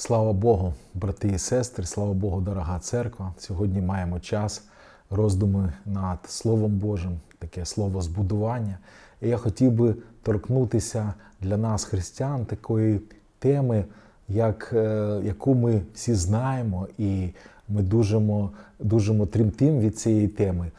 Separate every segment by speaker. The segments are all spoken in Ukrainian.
Speaker 1: Слава Богу, брати і сестри, слава Богу, дорога церква. Сьогодні маємо час роздуми над Словом Божим, таке слово збудування. І я хотів би торкнутися для нас, християн, такої теми, як, е, яку ми всі знаємо, і ми дужимо, дужимо тремтим від цієї теми,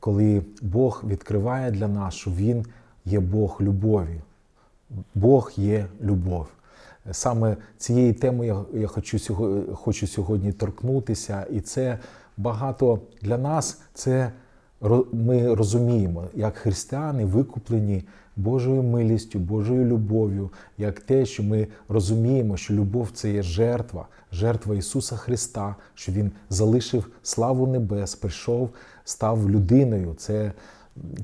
Speaker 1: коли Бог відкриває для нас, що Він є Бог любові. Бог є любов. Саме цієї теми я, хочу, сього- хочу сьогодні торкнутися, і це багато для нас. Це ми розуміємо, як християни викуплені Божою милістю, Божою любов'ю, як те, що ми розуміємо, що любов це є жертва, жертва Ісуса Христа, що Він залишив славу небес, прийшов, став людиною. Це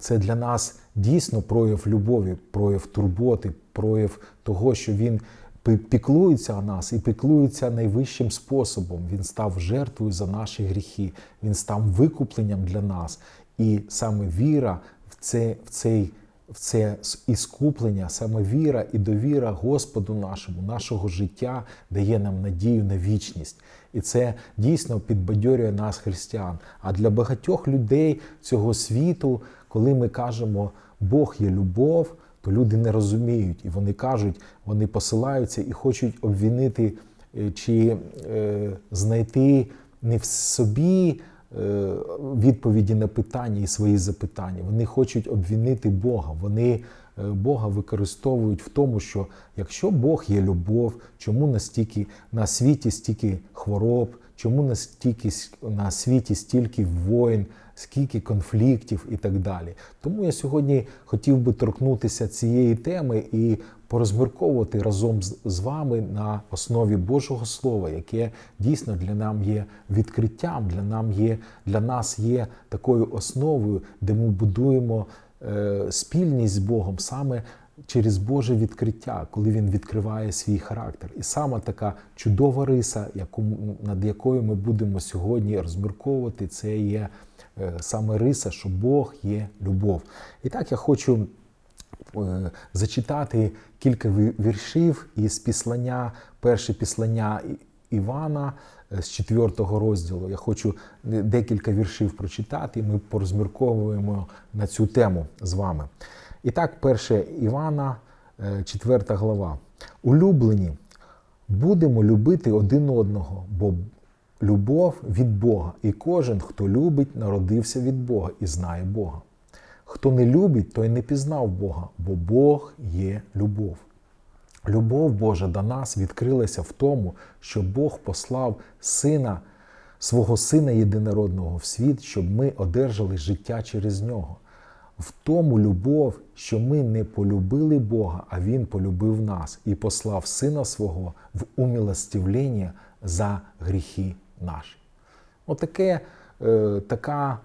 Speaker 1: це для нас дійсно прояв любові, прояв турботи, прояв того, що він піклується о нас і піклується найвищим способом. Він став жертвою за наші гріхи, він став викупленням для нас. І саме віра в це, в цей. В це іскуплення, саме віра і довіра Господу нашому, нашого життя дає нам надію на вічність. І це дійсно підбадьорює нас, християн. А для багатьох людей цього світу, коли ми кажемо Бог є любов, то люди не розуміють, і вони кажуть, вони посилаються і хочуть обвинити е, чи е, знайти не в собі е, відповіді на питання і свої запитання. Вони хочуть обвінити Бога. Вони Бога використовують в тому, що якщо Бог є любов, чому настільки на світі стільки хвороб, чому настільки на світі стільки воїн, скільки конфліктів і так далі. Тому я сьогодні хотів би торкнутися цієї теми і порозмірковувати разом з- вами на основі Божого Слова, яке дійсно для нам є відкриттям, для нам є для нас є такою основою, де ми будуємо е, спільність з Богом саме через Боже відкриття, коли Він відкриває свій характер. І саме така чудова риса, над якою ми будемо сьогодні розмірковувати, це є е, саме риса, що Бог є любов. І так я хочу е, зачитати кілька ві- віршів із післання, перше післання Івана е, з 4 розділу. Я хочу е, декілька віршів прочитати, і ми порозмірковуємо на цю тему з вами. І так, перше Івана, 4 глава. Улюблені, будемо любити один одного, бо любов від Бога, і кожен, хто любить, народився від Бога і знає Бога. Хто не любить, той не пізнав Бога, бо Бог є любов. Любов Божа до нас відкрилася в тому, що Бог послав Сина, свого Сина єдинородного в світ, щоб ми одержали життя через нього. В тому любов, що ми не полюбили Бога, а Він полюбив нас і послав Сина свого в умилостивлення за гріхи наші. Отаке, е, така,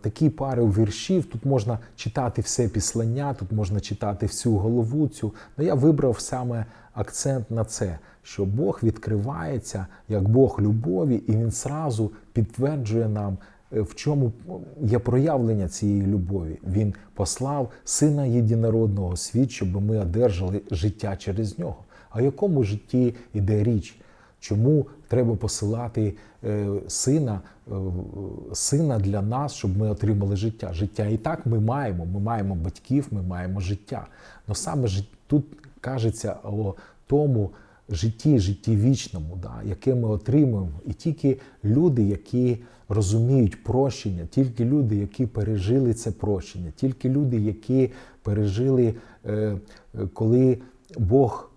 Speaker 1: такі пари віршів. Тут можна читати все післання, тут можна читати всю голову цю. Але я вибрав саме акцент на це, що Бог відкривається як Бог любові, і Він зразу підтверджує нам. е, В чому є проявлення цієї любові? Він послав Сина Єдинородного світ, щоб ми одержали життя через нього. А якому житті йде річ? Чому треба посилати е, сина, е, сина для нас, щоб ми отримали життя? Життя і так ми маємо. Ми маємо батьків, ми маємо життя. Но саме тут кажеться о тому житті, житті вічному, да, яке ми отримуємо. І тільки люди, які розуміють прощення, тільки люди, які пережили це прощення, тільки люди, які пережили, е, коли Бог.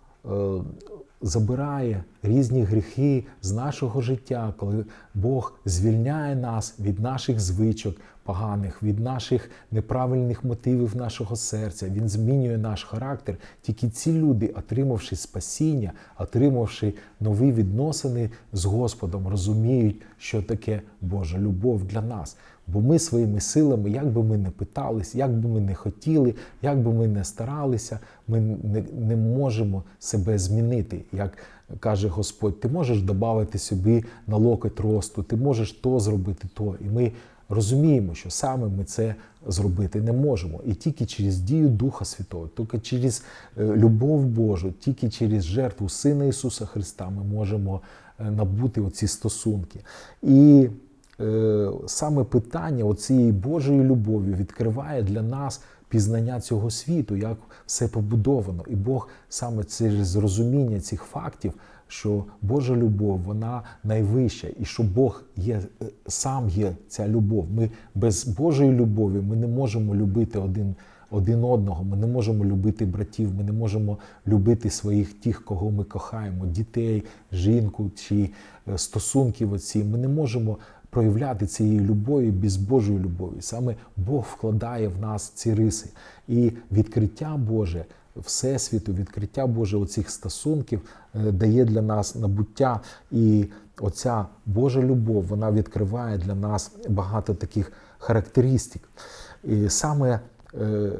Speaker 1: Забирає різні гріхи з нашого життя, коли Бог звільняє нас від наших звичок поганих, від наших неправильних мотивів нашого серця. Він змінює наш характер. Тільки ці люди, отримавши спасіння, отримавши нові відносини з Господом, розуміють, що таке Божа любов для нас. Бо ми своїми силами, як би ми не питались, як би ми не хотіли, як би ми не старалися, ми не, не можемо себе змінити. Як каже Господь, ти можеш додати собі на локоть росту, ти можеш то зробити, то. І ми розуміємо, що саме ми це зробити не можемо. І тільки через дію Духа Святого, тільки через е, любов Божу, тільки через жертву Сина Ісуса Христа ми можемо е, набути оці стосунки. І саме питання оцієї Божої любові відкриває для нас пізнання цього світу, як все побудовано. І Бог саме через розуміння цих фактів, що Божа любов, вона найвища, і що Бог є е, сам є ця любов. Ми без Божої любові ми не можемо любити один. Один одного, ми не можемо любити братів, ми не можемо любити своїх тих, кого ми кохаємо, дітей, жінку чи е, стосунків. Оці ми не можемо проявляти цієї любові без Божої любові. Саме Бог вкладає в нас ці риси. І відкриття Боже, Всесвіту, відкриття Боже оцих стосунків е, дає для нас набуття. І оця Божа любов вона відкриває для нас багато таких характеристик. І саме е,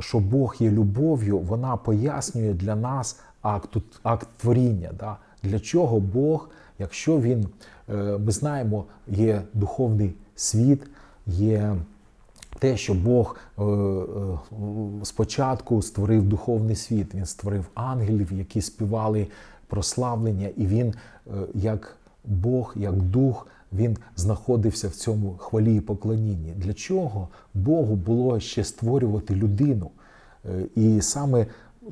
Speaker 1: що Бог є любов'ю, вона пояснює для нас акт, акт творіння. Да? Для чого Бог, якщо Він, е, ми знаємо, є духовний світ, є те, що Бог е, е, спочатку створив духовний світ, Він створив ангелів, які співали прославлення, і він, як Бог, як дух, він знаходився в цьому хвалі і поклонінні. Для чого Богу було ще створювати людину? І саме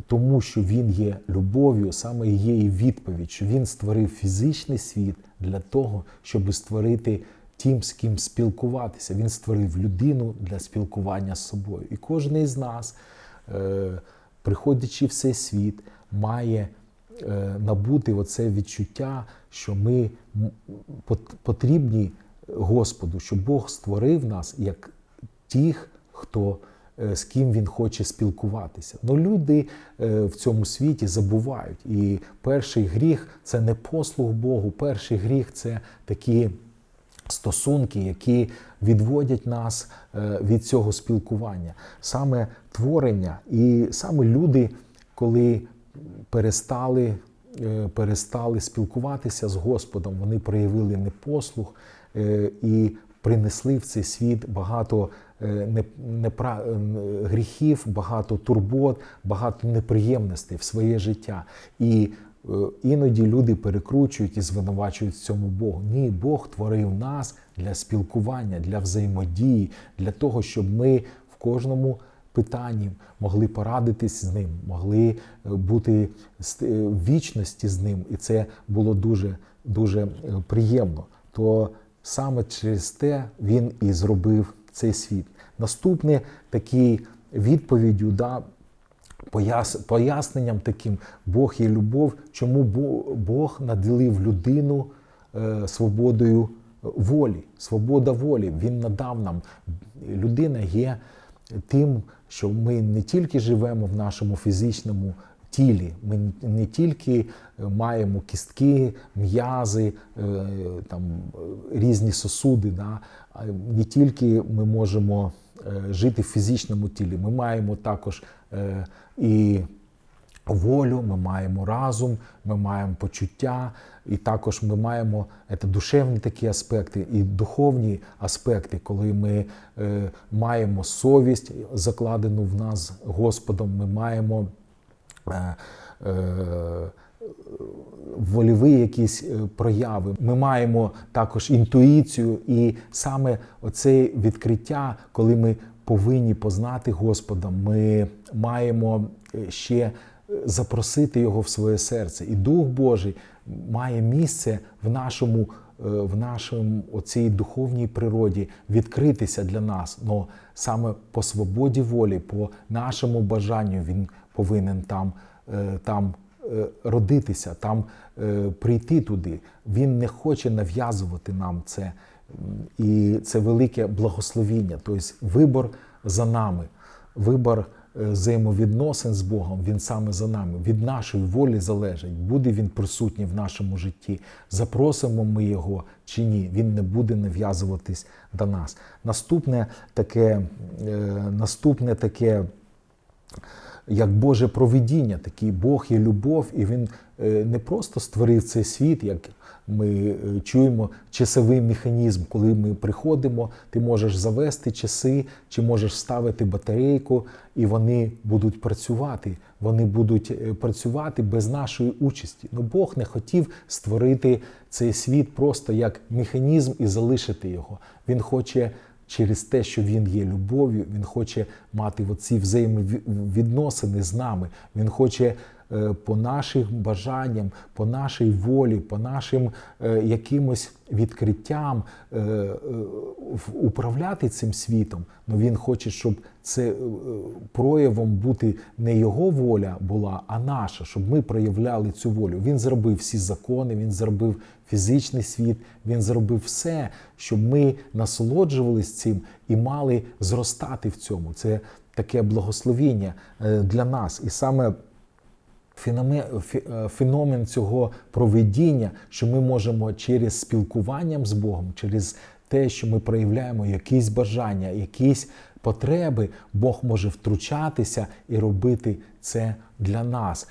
Speaker 1: тому, що він є любов'ю, саме є і відповідь, що він створив фізичний світ для того, щоб створити тим, з ким спілкуватися. Він створив людину для спілкування з собою. І кожен із нас, приходячи в цей світ, має набути оце відчуття, що ми потрібні Господу, що Бог створив нас як тих, хто з ким він хоче спілкуватися. Ну люди в цьому світі забувають. І перший гріх це не послуг Богу, перший гріх це такі стосунки, які відводять нас від цього спілкування. Саме творення і саме люди, коли перестали. Перестали спілкуватися з Господом, вони проявили непослух і принесли в цей світ багато непра... гріхів, багато турбот, багато неприємностей в своє життя. І іноді люди перекручують і звинувачують в цьому Богу. Ні, Бог творив нас для спілкування, для взаємодії, для того, щоб ми в кожному питанні могли порадитись з ним, могли бути в вічності з ним. І це було дуже, дуже приємно. То саме через те він і зробив цей світ. Наступне такі відповіддю, да, поясненням таким Бог є любов, чому Бог наділив людину свободою волі, свобода волі. Він надав нам. Людина є тим, що ми не тільки живемо в нашому фізичному тілі, ми не тільки маємо кістки, м'язи, там різні сосуди, да, не тільки ми можемо жити в фізичному тілі, ми маємо також і волю, ми маємо разум, ми маємо почуття, і також ми маємо це душевні такі аспекти і духовні аспекти, коли ми е, маємо совість, закладену в нас Господом, ми маємо е, е, вольові якісь прояви. Ми маємо також інтуїцію, і саме оце відкриття, коли ми повинні познати Господа, ми маємо ще запросити Його в своє серце. І Дух Божий має місце в нашому в нашому оцій духовній природі відкритися для нас. Но саме по свободі волі, по нашому бажанню він повинен там, там родитися, там прийти туди. Він не хоче нав'язувати нам це. І це велике благословіння. Тобто вибор за нами, вибор взаємовідносин з Богом, він саме за нами. Від нашої волі залежить, буде він присутній в нашому житті. Запросимо ми його чи ні, він не буде нав'язуватись до нас. Наступне таке, наступне таке. Як Боже провидіння, такий Бог є любов, і Він не просто створив цей світ, як ми е, чуємо часовий механізм, коли ми приходимо, ти можеш завести часи, чи можеш ставити батарейку, і вони будуть працювати. Вони будуть е, працювати без нашої участі. Ну Бог не хотів створити цей світ просто як механізм і залишити його. Він хоче. Через те, що він є любов'ю, він хоче мати оці взаємовідносини з нами. Він хоче по нашим бажанням, по нашій волі, по нашим е, якимось відкриттям е, е, управляти цим світом. Ну він хоче, щоб це е, проявом бути не його воля була, а наша, щоб ми проявляли цю волю. Він зробив всі закони, він зробив фізичний світ, він зробив все, щоб ми насолоджувались цим і мали зростати в цьому. Це таке благословіння е, для нас. І саме феномен, е, феномен цього проведіння, що ми можемо через спілкуванням з Богом, через те, що ми проявляємо якісь бажання, якісь потреби, Бог може втручатися і робити це для нас,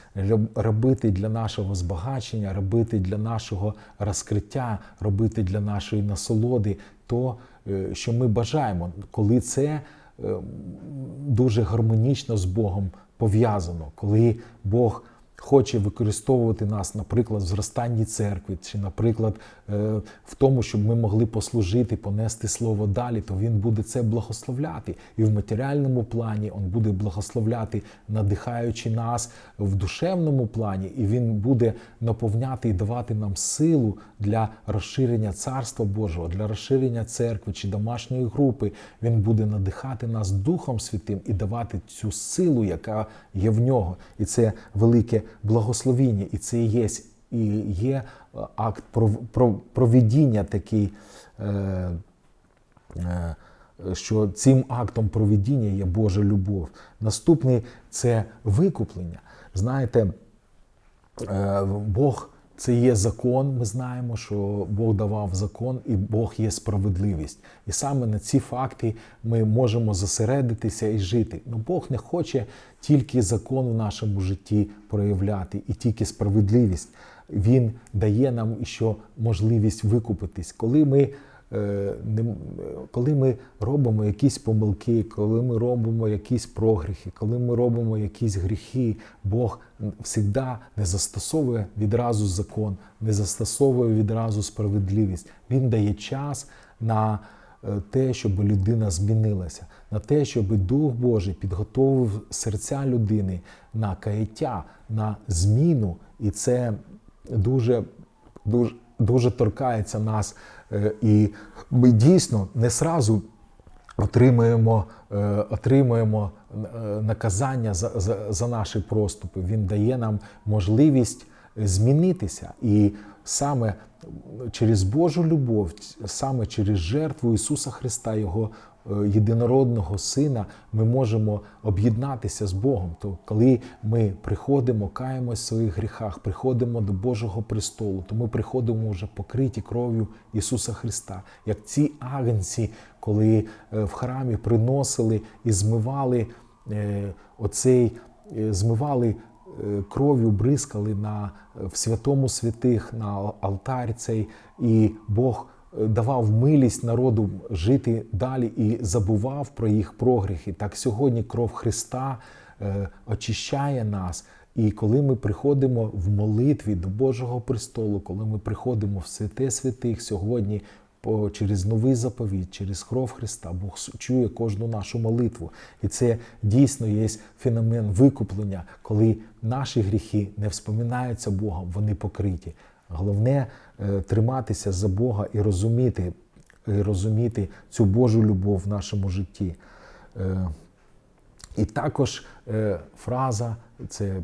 Speaker 1: робити для нашого збагачення, робити для нашого розкриття, робити для нашої насолоди, то, е, що ми бажаємо, коли це е, дуже гармонічно з Богом пов'язано, коли Бог хоче використовувати нас, наприклад, в зростанні церкви, чи, наприклад, е, в тому, щоб ми могли послужити, понести слово далі, то він буде це благословляти. І в матеріальному плані він буде благословляти, надихаючи нас в душевному плані, і він буде наповняти і давати нам силу для розширення царства Божого, для розширення церкви чи домашньої групи. Він буде надихати нас Духом Святим і давати цю силу, яка є в нього. І це велике благословіння, і це є, і є е, акт пров- пров- провідіння такий. Е, е, що цим актом провідіння є Божа любов. Наступний це викуплення. Знаєте, Бог це є закон. Ми знаємо, що Бог давав закон, і Бог є справедливість. І саме на ці факти ми можемо зосередитися і жити. Ну Бог не хоче тільки закон в нашому житті проявляти і тільки справедливість. Він дає нам ще можливість викупитись, коли ми. Е, Коли ми робимо якісь помилки, коли ми робимо якісь прогріхи, коли ми робимо якісь гріхи, Бог завжди не застосовує відразу закон, не застосовує відразу справедливість. Він дає час на е, те, щоб людина змінилася, на те, щоб Дух Божий підготовив серця людини на каяття, на зміну. І це дуже, дуже, дуже торкається нас. Е, І ми дійсно не сразу отримуємо, е, отримуємо е, наказання за, за, за наші проступи. Він дає нам можливість змінитися. І саме через Божу любов, саме через жертву Ісуса Христа, Його єдинородного Сина, ми можемо об'єднатися з Богом. То коли ми приходимо, каємось в своїх гріхах, приходимо до Божого престолу, то ми приходимо вже покриті кров'ю Ісуса Христа, як ці агнці, коли е, в храмі приносили і змивали е, оцей, е, змивали е, кров'ю, бризкали на в святому святих, на алтарь цей, і Бог е, давав милість народу жити далі і забував про їх прогріхи. Так сьогодні кров Христа е, очищає нас. І коли ми приходимо в молитві до Божого престолу, коли ми приходимо в святе святих сьогодні через новий заповіт, через кров Христа, Бог чує кожну нашу молитву. І це дійсно є феномен викуплення, коли наші гріхи не вспоминаються Богом, вони покриті. Головне триматися за Бога і розуміти, і розуміти цю Божу любов в нашому житті. Е, і також е, фраза це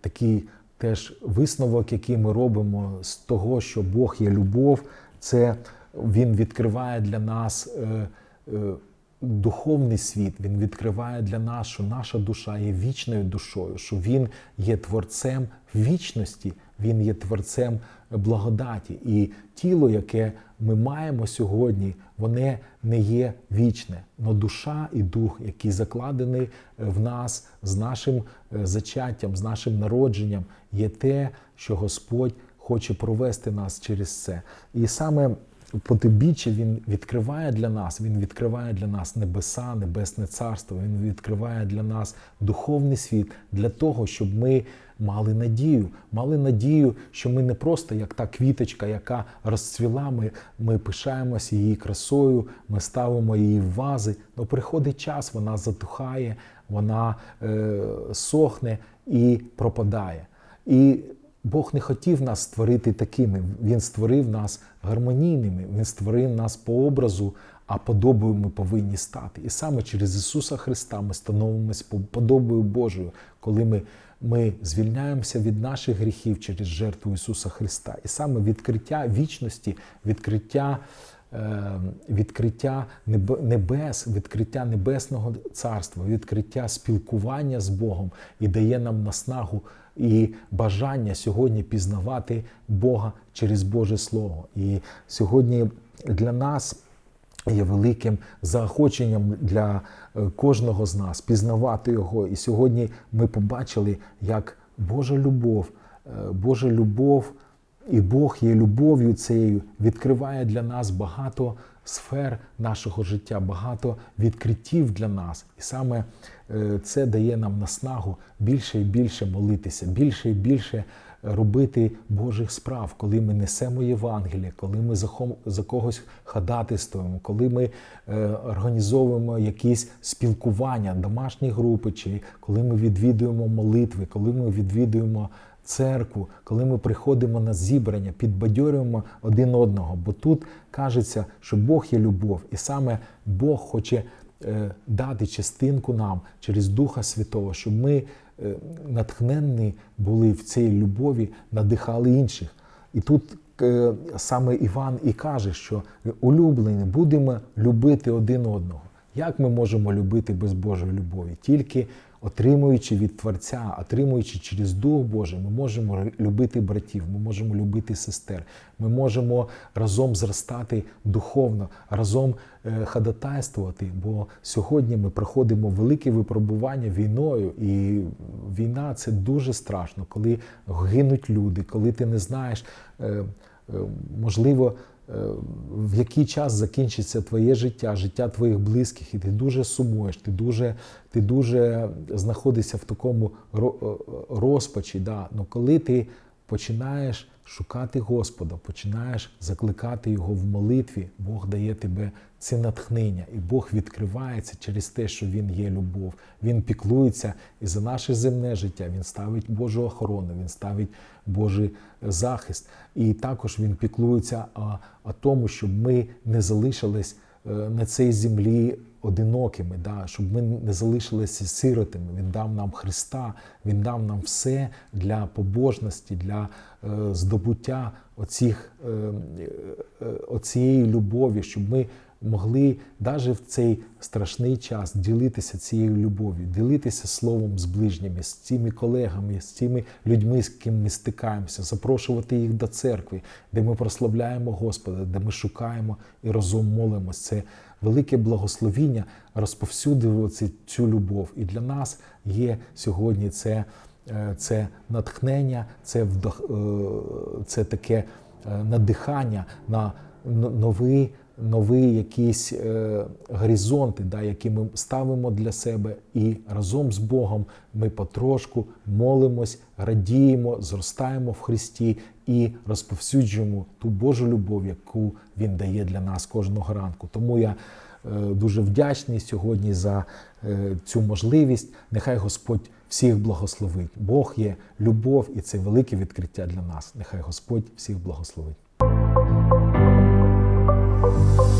Speaker 1: такий теж висновок, який ми робимо з того, що Бог є любов, це він відкриває для нас е, е, духовний світ. Він відкриває для нас, що наша душа є вічною душою, що він є творцем вічності, він є творцем благодаті. І тіло, яке ми маємо сьогодні, воно не є вічне. Но душа і дух, які закладені в нас з нашим е, зачаттям, з нашим народженням, є те, що Господь хоче провести нас через це. І саме потибіччя він відкриває для нас, він відкриває для нас небеса, небесне царство, він відкриває для нас духовний світ для того, щоб ми мали надію, мали надію, що ми не просто як та квіточка, яка розцвіла, ми, ми пишаємося її красою, ми ставимо її в вази. але приходить час, вона затухає, вона е, сохне і пропадає. І Бог не хотів нас створити такими. Він створив нас гармонійними, Він створив нас по образу, а подобою ми повинні стати. І саме через Ісуса Христа ми становимося подобою Божою, коли ми ми звільняємося від наших гріхів через жертву Ісуса Христа. І саме відкриття вічності, відкриття. Е, відкриття небес, відкриття небесного царства, відкриття спілкування з Богом і дає нам наснагу і бажання сьогодні пізнавати Бога через Боже Слово. І сьогодні для нас є великим заохоченням для е, кожного з нас пізнавати його. І сьогодні ми побачили, як Божа любов, е, Божа любов. І Бог є любов'ю цією, відкриває для нас багато сфер нашого життя, багато відкриттів для нас. І саме е, це дає нам наснагу більше і більше молитися, більше і більше робити Божих справ, коли ми несемо Євангеліє, коли ми за когось ходатайствуємо, коли ми е, організовуємо якісь спілкування, домашні групи, чи коли ми відвідуємо молитви, коли ми відвідуємо церкву, коли ми приходимо на зібрання, підбадьорюємо один одного. Бо тут кажеться, що Бог є любов, і саме Бог хоче е, дати частинку нам через Духа Святого, щоб ми е, натхненні були в цій любові, надихали інших. І тут е, саме Іван і каже, що улюблені будемо любити один одного. Як ми можемо любити без Божої любові? Тільки отримуючи від Творця, отримуючи через Дух Божий, ми можемо любити братів, ми можемо любити сестер, ми можемо разом зростати духовно, разом е, ходатайствувати. Бо сьогодні ми проходимо велике випробування війною, і війна це дуже страшно, коли гинуть люди, коли ти не знаєш, е, е, можливо в який час закінчиться твоє життя, життя твоїх близьких, і ти дуже сумуєш, ти дуже ти дуже знаходишся в такому розпачі. Да. Но коли ти починаєш шукати Господа, починаєш закликати Його в молитві, Бог дає тебе це натхнення, і Бог відкривається через те, що Він є любов. Він піклується і за наше земне життя. Він ставить Божу охорону, він ставить Божий захист. І також він піклується о, о тому, щоб ми не залишились е, на цій землі одинокими, да, щоб ми не залишилися сиротами. Він дав нам Христа, Він дав нам все для побожності, для е, здобуття оцих, е, е, оцієї любові, щоб ми могли навіть в цей страшний час ділитися цією любов'ю, ділитися словом з ближніми, з цими колегами, з цими людьми, з ким ми стикаємося, запрошувати їх до церкви, де ми прославляємо Господа, де ми шукаємо і разом молимося. Це велике благословіння розповсюдити цю любов. І для нас є сьогодні це. Е, це натхнення, це вдох, е, це таке е, надихання на новий нові якісь е, да, які ми ставимо для себе, і разом з Богом ми потрошку молимось, радіємо, зростаємо в Христі і розповсюджуємо ту Божу любов, яку Він дає для нас кожного ранку. Тому я е, дуже вдячний сьогодні за е, цю можливість. Нехай Господь всіх благословить. Бог є любов, і це велике відкриття для нас. Нехай Господь всіх благословить. Thank you.